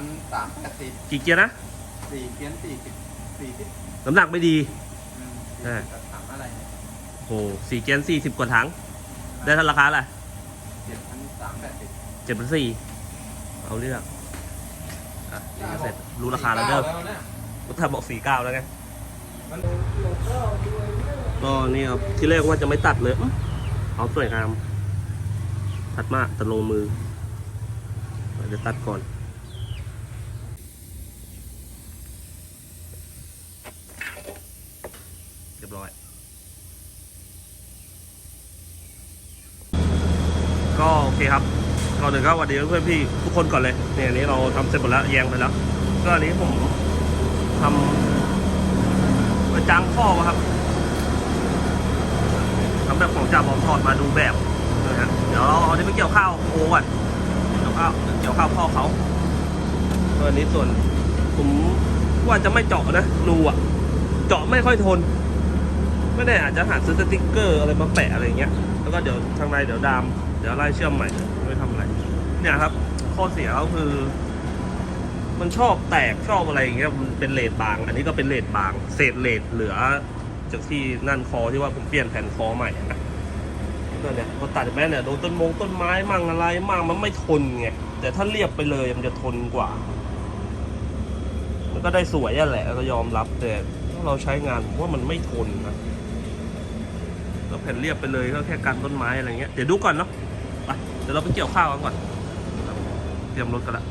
นสามแปดสิบกี่เกียร์นะสี่เพี้ยนสี่สิบสี่สิบน้ำหนักไม่ดี อืมอ่าสี่สิบกับถามอะไรเนี่ยโอ้สี่เกียร์สี่สิบกว่าถัง ได้เท่าราคาอะไรเจ็ดพันสามแปดสิบเจ็ดพันสี่เอาเลือกอะนี่ก็เสร็จรู้ราคาแล้วเด้อแล้วเนี่ยถ้าบอกสี่เก้าแล้วไง มันก็นี่ครับที่แรกว่าจะไม่ตัดเลยอื้อเอาสวยงาม ตัดมากแต่โลมือเราจะตัดก่อน เรียบร้อย ก็โอเคครับก่อนหนึ่งก็สวัสดีเพื่อนพี่ทุกคนก่อนเลยเนี่ยอันนี้เราทำเสร็จหมดแล้วแยงไปแล้ว ก็อันนี้ผมทำประจางข้อครับทำแบบของจ่าบอมถอดมาดูแบบนะฮะเดี๋ยวเราเอาที่ไปเกี่ยวข้าวโอ้ก่อนเกี่ยวข้าวเกี่ยวข้าวพ่อเขาตัวนี้ส่วนผมว่าจะไม่เจาะนะรูอะ เจาะไม่ค่อยทนไม่แน่อาจจะหาซื้อสติ๊กเกอร์อะไรมาแปะอะไรเงี้ย แล้วก็เดี๋ยวทางในเดี๋ยวดาม เดี๋ยวไล่เชื่อมใหม่ไม่ทำอะไร เนี่ยครับ ข้อเสียก็คือ มันชอบแตกชอบอะไรอย่างเงี้ยมันเป็นเลดบาง อันนี้ก็เป็นเลดบาง เศษเลดเหลือ จากที่นั่นคอที่ว่าผมเปลี่ยนแผ่นคอใหม่นะก็เนี่ยพอตัดแม่เนี่ยโดนต้นมงต้นไม้มั่งอะไรมั่งมันไม่ทนไงแต่ถ้าเรียบไปเลยมันจะทนกว่า มันก็ได้สวยอะแหละก็ยอมรับแต่ถ้าเราใช้งานผมว่ามันไม่ทนนะแล้วแผ่นเรียบไปเลยก็แค่กันต้นไม้อะไรเงี้ยเดี๋ยวดูก่อนเนาะ ดี๋ยวเราไปเกี่ยวข้าวกันก่อน เตรียมรถกันละ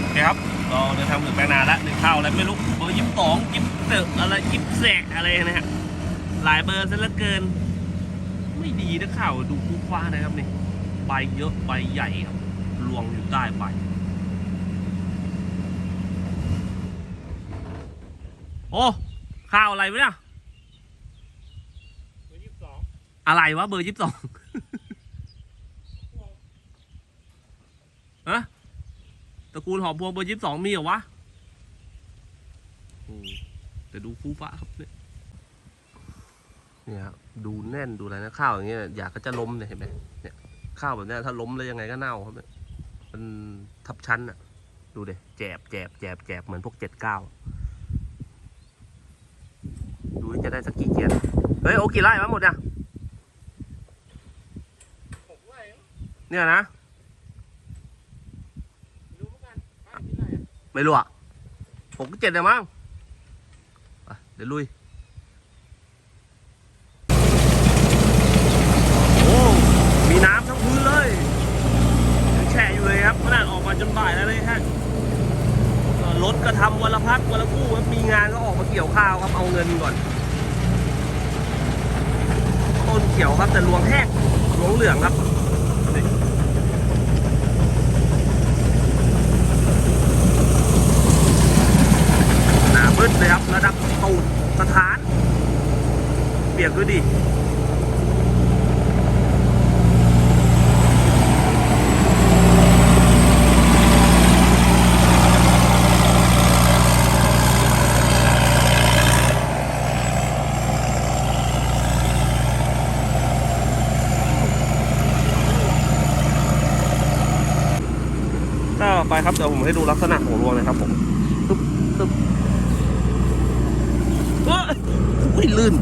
โอเคครับเราเดินทางถึงแปลงนาแล้วหนึ่งข้าวอะไรไม่รู้เบอร์ยี่สิบสองยี่สิบเตอะอะไรยี่สิบแสกอะไรนะฮะหลายเบอร์ซะเหลือเกิน ไม่ดีนะข่าวดูคู่คว้านะครับนี่ใบเยอะใบใหญ่ครับรวงอยู่ใต้ใบโอ้ข้าวอะไรวะเนี่ยเบอน องอะไรวะเบอร์ยี่สิบสองฮะตระกูลหอมพวงเบอร์ยี่สิบสองมีเหรอวะโอ้แต่ดูคู่ฟ้าครับเนี่ยเนี่ยครับดูแน่นดูอะไรนะข้าวอย่างเงี้ยอยากก็จะล้มเนี่ยเห็นไหมเนี่ยข้าวแบบเนี้ยถ้าล้มแล้วยังไงก็เน่าครับเนี่ยมันทับชั้นอะดูเดแจบแจบแจบแจบเหมือนพวกเจ็ดเก้าดูว่าจะได้สักกี่เกียร์เฮ้ยโอ้กี่ไร่มาหมดเนี่ย หกไร่มั้ง เนี่ยนะ ไม่รู้อะหกเจ็ดเลยมั้งเดี๋ยวลุย โอ้ มีน้ำทั้งพื้นเลยยังแฉะอยู่เลยครับขนาดออกมาจนบ่ายแล้วเลยฮะรถก็ทำวันละพักวันละคู่ครับมีงานก็ออกมาเกี่ยวข้าวครับ เอาเงินก่อน ต้นเขียวครับแต่รวงแห้งรวงเหลืองครับ สิหนาบึ้ดเลยครับระดับตูดสถาน เปียกด้วยดิ ก็ไปครับ เดี๋ยวผม ให้ดูลักษณะของรวงเลยครับผมตึ๊บตึ๊บเอ้ยอุ้ยลื่น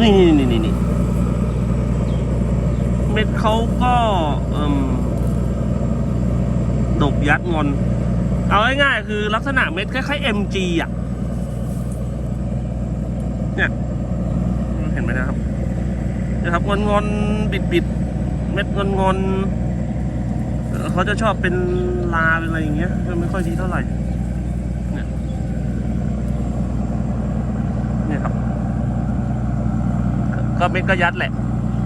นี่นี่นี่นี่เม็ดเขาก็ดกยัดงอน เอาง่ายๆคือลักษณะเม็ดคล้ายๆ MG อะ เนี่ย เห็นไหมนะครับนะครับงอนงอนบิดๆ เม็ดงอนงอนๆ เขาจะชอบเป็นลาเป็นอะไรอย่างเงี้ยก็ไม่ค่อยดีเท่าไหร่เนี่ยเนี่ยครับ ก็เม็ดก็ยัดแหละ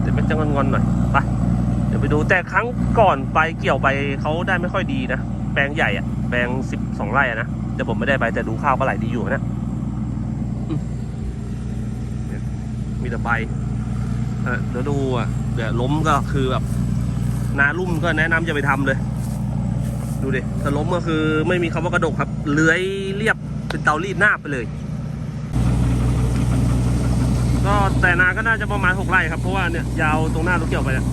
แต่เม็ดจะงอนๆหน่อยไปเดี๋ยวไปดูแต่ครั้งก่อนไปเกี่ยวไปเขาได้ไม่ค่อยดีนะ แปลงใหญ่อะแปลงสิบสองไร่อะนะแต่ผมไม่ได้ไปแต่ดูข้าวก็ไหลดีอยู่นะอืมเนี่ยมีแต่ใบเออเดี๋ยวดูอะเดี๋ยวล้มก็คือแบบ นาลุ่มก็แนะนำจะไปทำเลย ดูดิถ้าล้มก็คือไม่มีคำว่ากระดกครับ เลื้อยเรียบเป็นเตารีดหน้าไปเลย ก็แต่นาก็น่าจะประมาณหกไร่ครับเพราะว่าเนี่ยยาวตรงหน้ารถเกี่ยวไปเนี่ย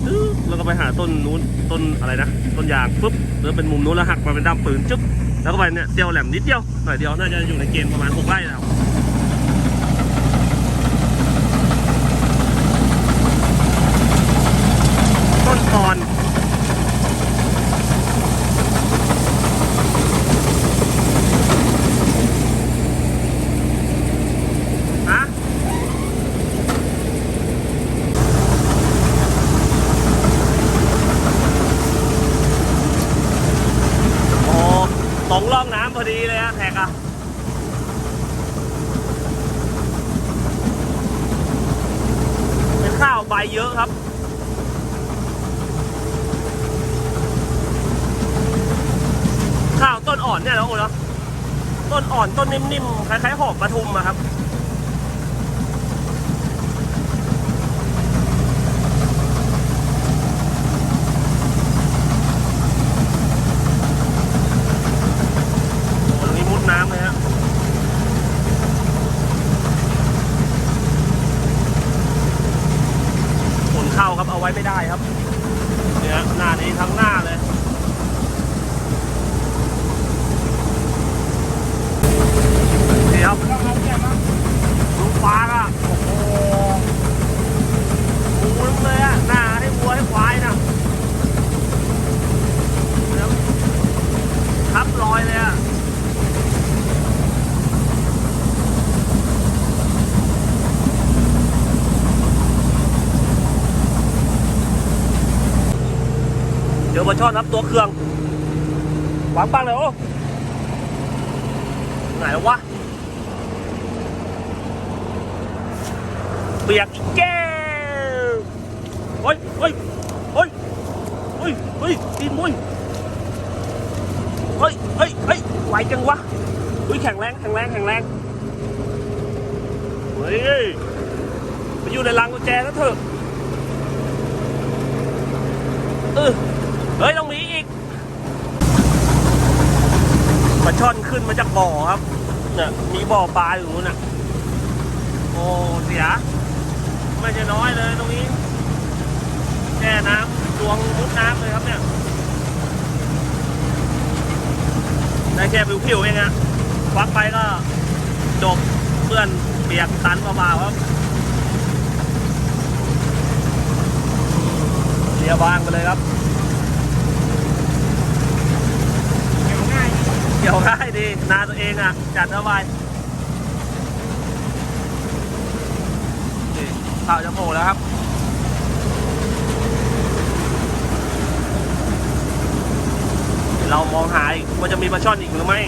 แล้วก็ไปหาต้นนู้นต้นอะไรนะต้นยางปุ๊บแล้วเป็นมุมนู้นแล้วหักมาเป็นด้ามปืนจุ๊บแล้วก็ไปเนี่ยเตียวแหลมนิดเดียวหน่อยเดียวน่าจะอยู่ในเกณฑ์ประมาณหกไร่แล้วต้นอ่อนฮะ โอ้ตรงร่องน้ำพอดีเลยฮะแท็กอะเป็นข้าวใบเยอะครับ ข้าวต้นอ่อนเนี่ยแล้วโอ้เนาะต้นอ่อ นิ่มๆคล้ายๆหอมปทุมอะครับ โอ้ตรงนี้มุดน้ำเลยฮะฝนเข้าครับเอาไว้ไม่ได้ครับ เนี่ยหน้านี้ทั้งหน้าเลย นี่ครับลูกฟ้าอะโอ้โหหมูเลยอะหน้าให้วัวให้ควายนะแล้วทับรอยเลยอะ เดี๋ยวมาช่ อนรับตัวเครื่องวางปังเลยโอ้ไหนแล้ววะเปียกแก้วเฮ้ยเฮ้ยเฮ้ยเฮ้ยเฮ้ยตีนมุ้ยเฮ้ยเฮ้ยเฮ้ยไหวจังวะเฮ้ยแข็งแรงแข็งแรงแข็งแรงเฮ้ยไปอยู่ในรังกุญแจแล้วเถอะเออ เฮ้ยต้องมีอีกปลา ช่อนขึ้นมาจากบ่อครับเนี่ยมีบ่อปลาอยู่นู้นน่ะ โอ้เสีย ไม่ใช่น้อยเลยตรงนี้แช่น้ำดวงมุดน้ำเลยครับเนี่ยได้แค่ผิวๆเองอะควักไปก็จบเปื้อนเปียกตันเปล่าๆครับเรียบางไปเลยครับ เกี่ยวง่าย เกี่ยวง่ายดี นาตัวเองอะ จัดเอาไว้ข่าวจะโผล่แล้วครับเรามองหาอีกว่าจะมีปลาช่อนอีกหรือไม่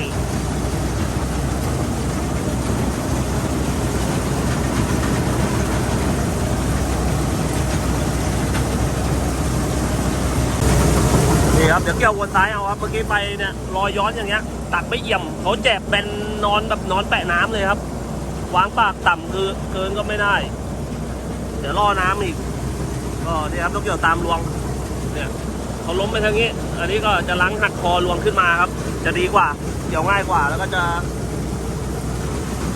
นี่ครับ เดี๋ยวเกี่ยววนซ้ายเอาครับ เมื่อกี้ไปเนี่ยรอยย้อนอย่างเงี้ย ตักไม่เอี่ยมเขาแจกเป็นนอนแบบนอนแปะน้ำเลยครับ วางปากต่ำคือเกินก็ไม่ได้ เดี๋ยวล่อน้ำอีกก็นี่ครับต้องเกี่ยวตามรวง เนี่ยเขาล้มไปทางนี้ อันนี้ก็จะล้างหักคอรวงขึ้นมาครับ จะดีกว่าเกี่ยวง่ายกว่าแล้วก็จะ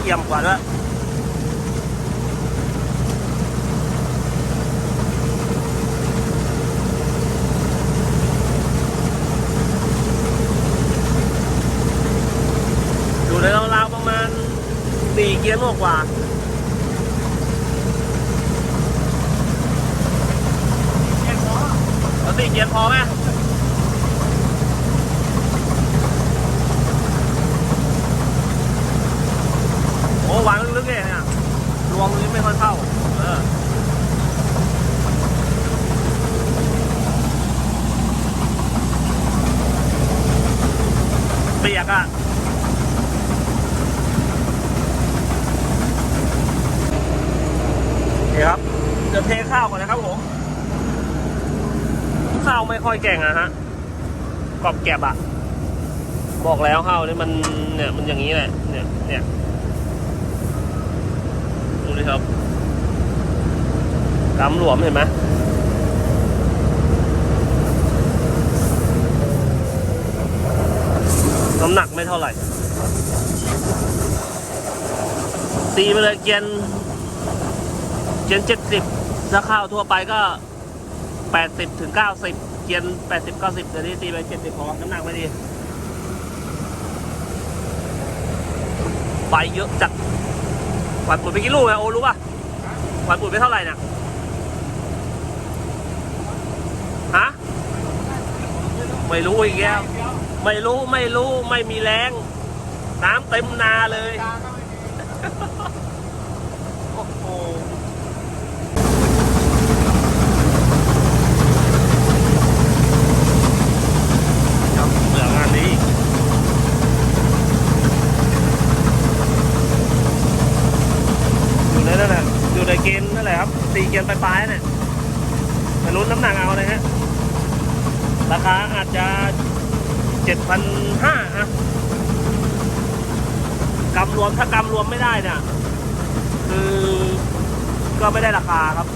เอี่ยมกว่าด้วยในราวๆประมาณ สี่เกียร์กว่าแค่พอแล้วสี่เกียร์พอไหมโอ้วางลึกๆเลยเนี่ยรวงนี้ไม่ค่อยเข้า เออ เปียกอะ นี่ครับเดี๋ยวเทข้าวก่อนนะครับผม ข้าวไม่ค่ อยแก่งอะฮะกรอบแกบอะบอกแล้วเข้านี่มันเนี่ยมันอย่างนี้แหละเนี่ยเนี่ยดูดิครับกำหลวมเห็นไหมน้ำหนักไม่เท่าไหร่ ตีไปเลยเกียนเกียนเจ็ดสิบถ้าข้าวทั่วไปก็แปดสิบถึงเก้าสิบ เกียนแปดสิบเก้าสิบเดี๋ยวนี้ตีไปเจ็ดสิบพอน้ำหนักไม่ดีไปเยอะจัดหวานปุ๋ยไปกี่ลูกอะโอรู้ป่ะหวานปุ๋ยไปเท่าไหร่เนี่ยฮะไม่รู้อีกแล้ว ไม่รู้ไม่รู้ไม่มีแรง น้ำเต็มนาเลย ยาก็ไม่มี โอ้โหครับเหลืองานนี้ อยู่ในนั่นแหละอยู่ในเกณฑ์นั่นแหละครับตีเกณฑ์ปลายๆเนี่ยมาลุ้นน้ำหนักเอาเลยฮะ ราคาอาจจะเจ็ดพันห้าอะกำรวมถ้ากำรวมไม่ได้เนี่ย คือ ก็ไม่ได้ราคาครับ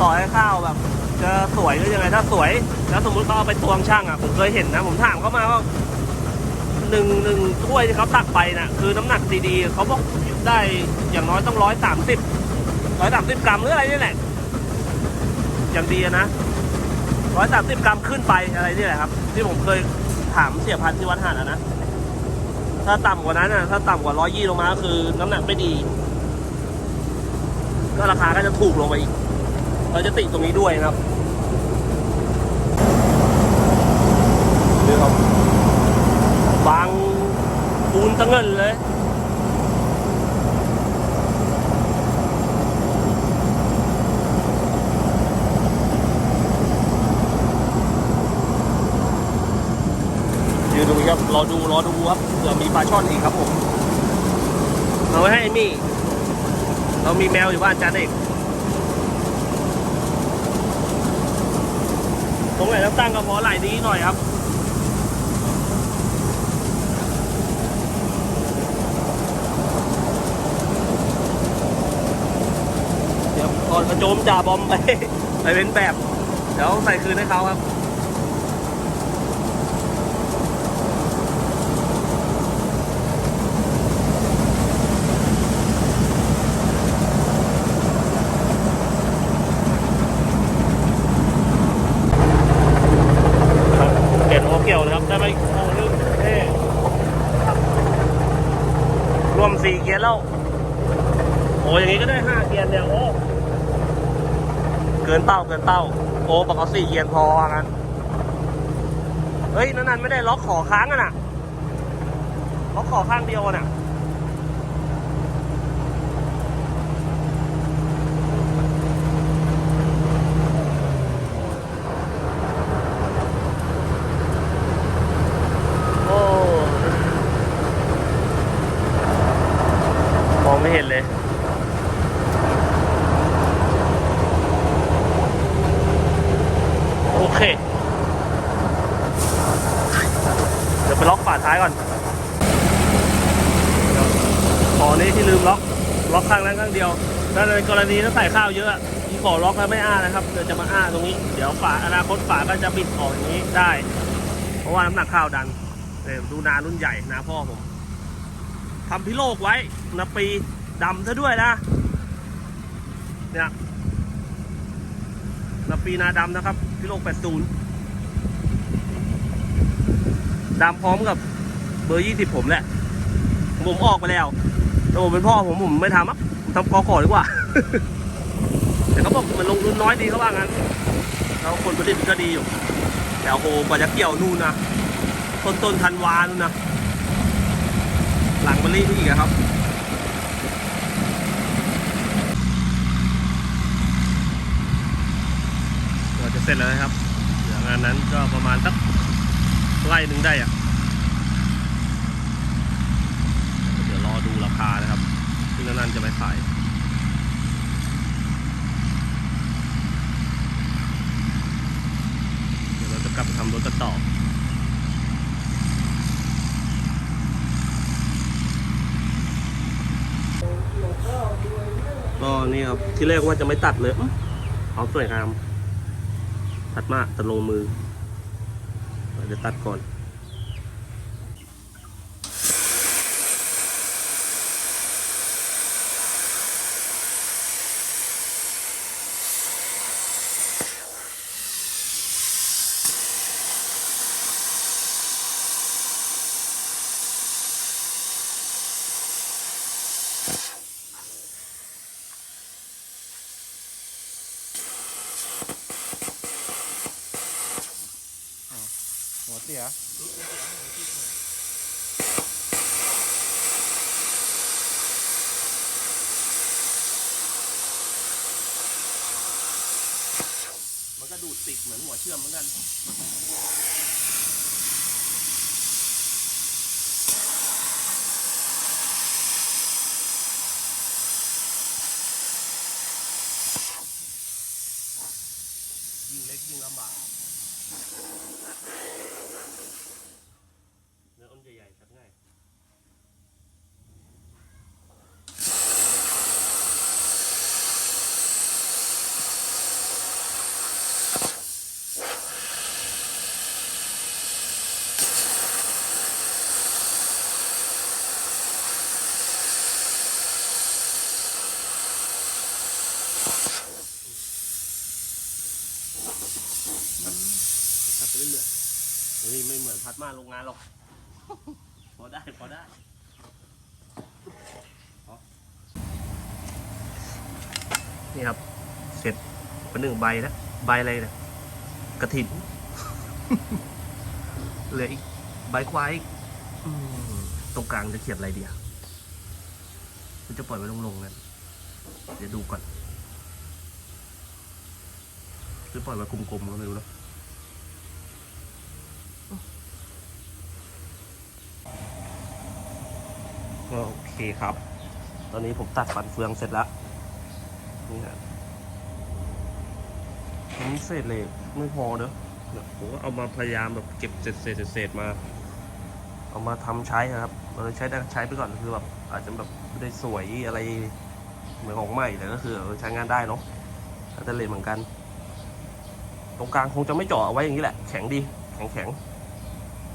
ต่อให้ข้าวแบบ จะสวยหรือยังไงถ้าสวย แล้วสมมุติเขาเอาไปตวงช่างอะผมเคยเห็นนะ ผมถามเขามาว่าหนึ่งหนึ่งถ้วยที่เขาตักไปน่ะ คือน้ำหนักดีๆเขาบอกได้อย่างน้อยต้องร้อยสามสิบร้อยสามสิบกรัมหรืออะไรนี่แหละ อย่างดีนะร้อยสามสิบกรัมขึ้นไปอะไรนี่แหละครับ ที่ผมเคยถามเสียพันที่วัดหาดอะนะถ้าต่ำกว่านั้นน่ะถ้าต่ำกว่าร้อยยี่ลงมาก็คือ น้ำหนักไม่ดี ก็ราคาก็จะถูกลงไปอีก เราจะติดตรงนี้ด้วยนะครับนี่ครับบางปูนตะเงินเลยยืนดูครับรอดูรอดูครับเผื่อมีปลาช่อนอีกครับผม เอาไว้ให้มี่ เรามีแมวอยู่บ้านจานเอกตรงไหนต้องตั้งก็พอไหลดีหน่อยครับเดี๋ยวก่อนกระโจมจ่าบอมไป ไปเป็นแบบ เดี๋ยวใส่คืนให้เขาครับเก็บโอเกี่ยวนะครับ ได้ไหมโอ้นึงเท่รวม สี่เกียร์แล้ว โอ้อย่างนี้ก็ได้ห้าเกียร์เนี่ยโอ้เกินเป้าเกินเป้า โอ้บอกเอาสี่เกียร์พอว่างั้นเฮ้ยนั่นๆไม่ได้ล็อกขอค้างกันน่ะล็อกขอข้างเดียวอะน่ะ โอ้ มองไม่เห็นเลย โอเค เดี๋ยวไปล็อกฝาท้ายก่อนขอนี้ที่ลืมล็อก ล็อกข้างนั้นข้างเดียว ถ้าใน กรณีถ้าใส่ข้าวเยอะที่ขอล็อกแล้วไม่อ้านะครับเดี๋ยวจะมาอ้าตรงนี้ เดี๋ยวฝาอนาคตฝาก็จะบิดออกอย่างนี้ได้ เพราะว่าน้ำหนักข้าวดันเนี่ยดูนารุ่นใหญ่นาพ่อผมทำพิโลกไว้นาปีดำซะด้วยนะเนี่ยนาปีนาดำนะครับ พิโลก 80ดำพร้อมกับเบอร์ 20 ผมแหละ ผมออกไปแล้วแต่ผมเป็นพ่อผมผมไม่ทำอะผมทำกอขอดีกว่า แต่เขาบอกมันลงทุนน้อยดีเขาว่างั้น แล้วคนผลิตมันก็ดีอยู่ แต่โอ้โหกว่าจะเกี่ยวนู่นนะต้นต้นธันวานู่นนะหลังบรีนี่อีกอครับก็จะเสร็จแล้วนะครับเดี๋ยวงานนั้นก็ประมาณสักไร่หนึ่งได้อะเดี๋ยวรอดูราคานะครับที่นั่นจะไปขาย เดี๋ยวเราจะกลับทำรถกันต่อก็นี่ครับที่แรกว่าจะไม่ตัดเลยอื้อเอาสวยงาม ตัดมากตัดโลมือเราจะตัดก่อน เสียมันก็ดูดติดเหมือนหัวเชื่อมเหมือนกันยิ่งเล็กยิ่งลำบาก ハハハハ! ฮ้ยไม่เหมือนพัดมาโรงงานหรอก พอได้พอได้พอนี่ครับ เสร็จเป็นหนึ่งใบแล้วใบอะไรเนี่ยกระถิน เหลืออีกใบควายอีกอืมตรงกลางจะเขียนอะไรดีอะมันจะปล่อยไว้ลงๆนั่นเดี๋ยวดูก่อนหรือปล่อยไว้กลมๆก็ไม่รู้เนอะ ก็ โอเคครับ ตอนนี้ผมตัดฟันเฟืองเสร็จแล้ว นี่ฮะนี่เศษเหล็กไม่พอเนอะผมก็เอามาพยายามแบบเก็บเศษเศษเศษมา เอามาทำใช้ครับเราใช้ได้ใช้ไปก่อนคือแบบอาจจะแบบไม่ได้สวยอะไรเหมือนของใหม่แต่ก็คือใช้งานได้เนาะแล้วแต่เลนเหมือนกัน ตรงกลางคงจะไม่เจาะเอาไว้อย่างนี้แหละ แข็งดี แข็งแข็ง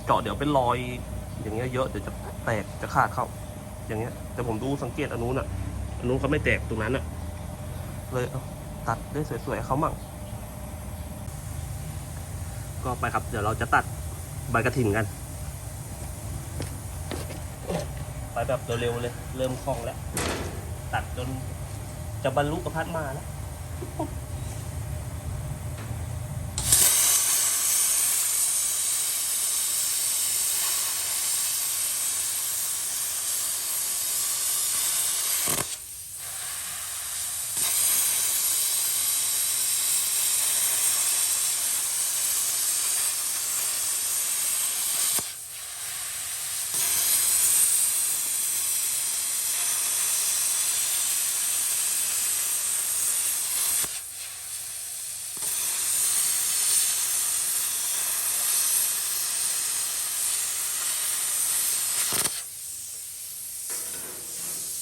เจาะเดี๋ยวเป็นรอย อย่างเงี้ยเยอะเดี๋ยวจะแตกจะขาดเข้า อย่างเงี้ย แต่ผมดูสังเกตอันนู้นอะอันนู้นเขาไม่แตกตรงนั้นอะ เลยเตัดได้สวยๆเขามั่ง ก็ไปครับ เดี๋ยวเราจะตัดใบกระถิ่นกัน ไปแบบเร็วๆเลย เริ่มคล่องแล้ว ตัดจนจะบรรลุกับพัดมาแล้ว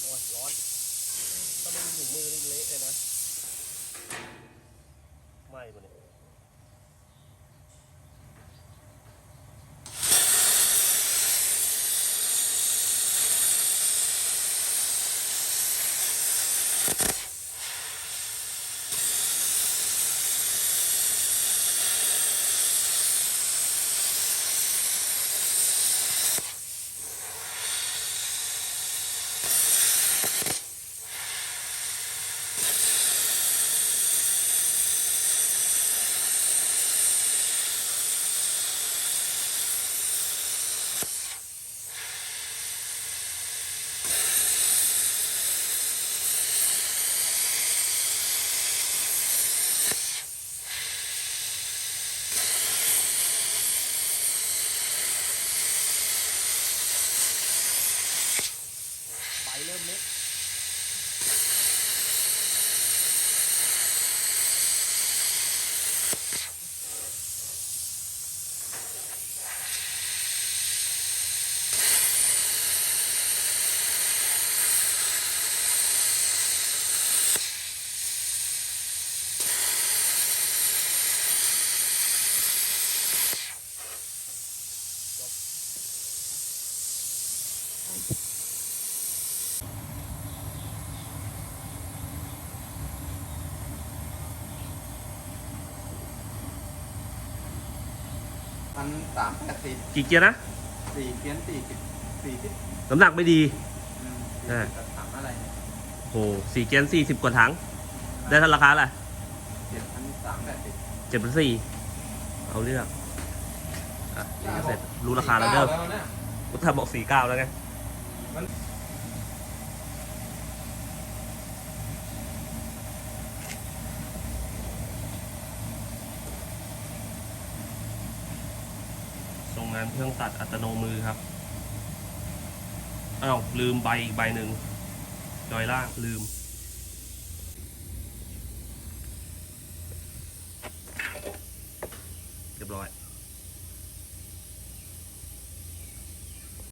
โอ้ยร้อน ถ้าไมือนี่เละเลยนะไหม่ปะเนี่ย สามแปดสิบกี่เกียร์นะสี่เพี้ยนสี่สิบสี่สิบน้ำหนักไม่ดี อืมใช่สี่สิบกับถามอะไรเนี่ยโอ้สี่เกียร์สี่สิบกว่าถัง ได้เท่าราคาอะไรเจ็ดพันสามแปดสิบเจ็ดพันสี่เอาเรื่องอะนี่ก็เสร็จรู้ราคาแล้วเด้อ แล้วเนี่ยพุทธบอกสี่เก้าแล้วไง มัน ส่งงาน เครื่องตัดอัตโนมือครับอ้าวลืมใบอีกใบหนึ่งจอยล่างลืม